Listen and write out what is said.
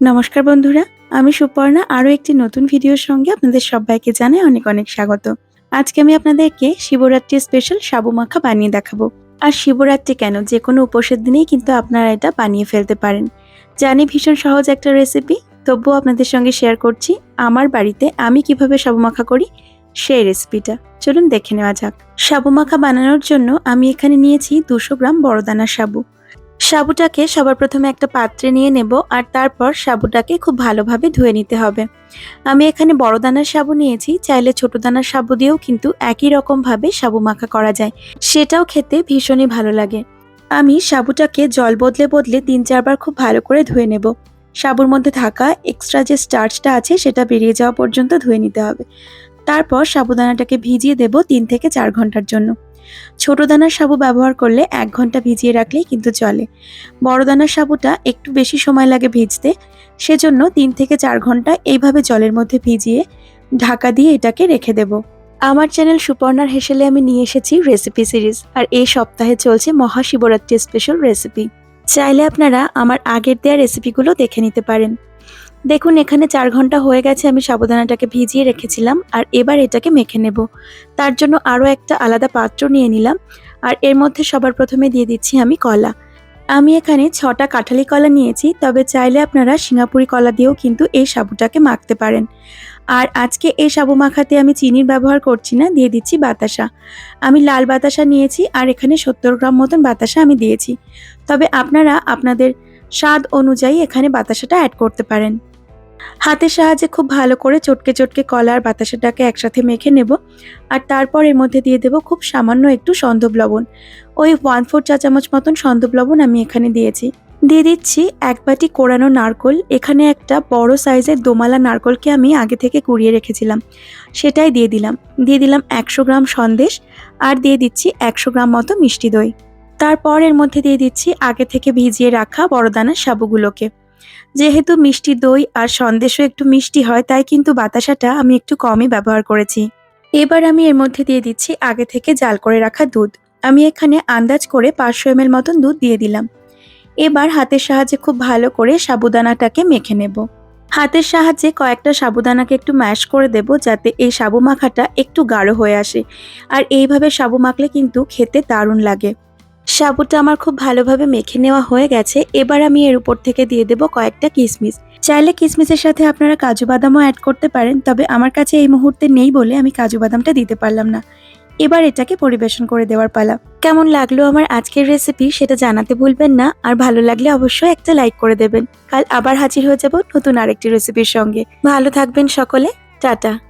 নমস্কার বন্ধুরা, আমি সুপর্ণা, আরও একটি নতুন ভিডিওর সঙ্গে আপনাদের সবাইকে জানাই অনেক অনেক স্বাগত। আজকে আমি আপনাদেরকে শিবরাত্রি স্পেশাল সাবু মাখা বানিয়ে দেখাবো। আর শিবরাত্রি কেন? যে কোনো উপোসের দিনেই কিন্তু আপনারা এটা বানিয়ে ফেলতে পারেন। জানি ভীষণ সহজ একটা রেসিপি তবুও আপনাদের সঙ্গে শেয়ার করছি, আমার বাড়িতে আমি কীভাবে সাবু মাখা করি, সেই রেসিপিটা চলুন দেখে নেওয়া যাক। সাবু মাখা বানানোর জন্য আমি এখানে নিয়েছি দুশো গ্রাম বড়দানা সাবু। সাবুটাকে সবার প্রথমে একটা পাত্রে নিয়ে নেব আর তারপর সাবুটাকে খুব ভালোভাবে ধুয়ে নিতে হবে। আমি এখানে বড় দানার সাবু নিয়েছি, চাইলে ছোট দানার সাবু দিয়েও কিন্তু একই রকমভাবে সাবু মাখা করা যায়। সেটাও খেতে ভীষণই ভালো লাগে। আমি সাবুটাকে জল বদলে বদলে তিন চারবার খুব ভালো করে ধুয়ে নেব। সাবুর মধ্যে থাকা এক্সট্রা যে স্টার্চটা আছে, সেটা বেরিয়ে যাওয়া পর্যন্ত ধুয়ে নিতে হবে। তারপর সাবুদানাটাকে ভিজিয়ে দেব তিন থেকে চার ঘণ্টার জন্য। ছোট দানার সাবু ব্যবহার করলে এক ঘণ্টা ভিজিয়ে রাখলেই কিন্তু চলে। বড় দানার সাবুটা একটু বেশি সময় লাগে ভিজতে, সেজন্য তিন থেকে চার ঘণ্টা এইভাবে জলের মধ্যে ভিজিয়ে ঢাকা দিয়ে এটাকে রেখে দেব। আমার চ্যানেল সুপর্ণার হেসেলে আমি নিয়ে এসেছি রেসিপি সিরিজ আর এই সপ্তাহে চলছে মহাশিবরাত্রি স্পেশাল রেসিপি চাইলে আপনারা আমার আগের দেওয়া রেসিপিগুলো দেখে নিতে পারেন। দেখুন, এখানে চার ঘণ্টা হয়ে গেছে, আমি সাবুদানাটাকে ভিজিয়ে রেখেছিলাম, আর এবার এটাকে মেখে নেব। তার জন্য আরও একটা আলাদা পাত্র নিয়ে নিলাম, আর এর মধ্যে সবার প্রথমে দিয়ে দিচ্ছি আমি কলা। আমি এখানে ছটা কাঁঠালি কলা নিয়েছি, তবে চাইলে আপনারা সিঙ্গাপুরি কলা দিয়েও কিন্তু এই সাবুটাকে মাখতে পারেন। আর আজকে এই সাবু মাখাতে আমি চিনির ব্যবহার করছি না, দিয়ে দিচ্ছি বাতাসা। আমি লাল বাতাসা নিয়েছি, আর এখানে সত্তর গ্রাম মতন বাতাসা আমি দিয়েছি। তবে আপনারা আপনাদের স্বাদ অনুযায়ী এখানে বাতাসাটা অ্যাড করতে পারেন। হাতের সাহায্যে খুব ভালো করে চটকে চটকে কলা আর বাতাসাটাকে একসাথে মেখে নেব। আর তারপর এর মধ্যে দিয়ে দেব খুব সামান্য একটু সন্দব লবণ। ওই ওয়ান ফোর চা চামচ মতন সন্দব লবণ আমি এখানে দিয়েছি। দিয়ে দিচ্ছি এক বাটি কোরানো নারকোল। এখানে একটা বড় সাইজের দোমালা নারকোলকে আমি আগে থেকে কুড়িয়ে রেখেছিলাম। সেটাই দিয়ে দিলাম। দিয়ে দিলাম একশো গ্রাম সন্দেশ আর দিয়ে দিচ্ছি একশো গ্রাম মতো মিষ্টি দই। তারপর এর মধ্যে দিয়ে দিচ্ছি আগে থেকে ভিজিয়ে রাখা বড়দানার সাবুগুলোকে। যেহেতু মিষ্টি দই আর সন্দেশও একটু মিষ্টি হয়, তাই কিন্তু বাতাসাটা আমি একটু কমই ব্যবহার করেছি। এবার আমি এর মধ্যে দিয়ে দিচ্ছি আগে থেকে জাল করে রাখা দুধ। আমি এখানে আন্দাজ করে পাঁচশো এম মতন দুধ দিয়ে দিলাম। এবার হাতের সাহায্যে খুব ভালো করে সাবুদানাটাকে মেখে নেব। হাতের সাহায্যে কয়েকটা সাবুদানাকে একটু ম্যাশ করে দেব যাতে এই সাবু মাখাটা একটু গাঢ় হয়ে আসে। আর এইভাবে সাবু মাখলে কিন্তু খেতে দারুণ লাগে। সাবুটা আমার খুব ভালোভাবে মেখে নেওয়া হয়ে গেছে। এবার আমি এর উপর থেকে দিয়ে দেব কয়েকটা কিশমিশ চাইলে কিশমিশের সাথে আপনারা কাজু বাদামও অ্যাড করতে পারেন, তবে আমার কাছে এই মুহূর্তে নেই বলে আমি কাজু বাদামটা দিতে পারলাম না। এবার এটাকে পরিবেশন করে দেওয়ার পালা। কেমন লাগল আমার আজকের রেসিপি সেটা জানাতে ভুলবেন না, আর ভালো লাগলে অবশ্যই একটা লাইক করে দেবেন। কাল আবার হাজির হয়ে যাব নতুন আরেকটি রেসিপির সঙ্গে। ভালো থাকবেন সকলে, টাটা।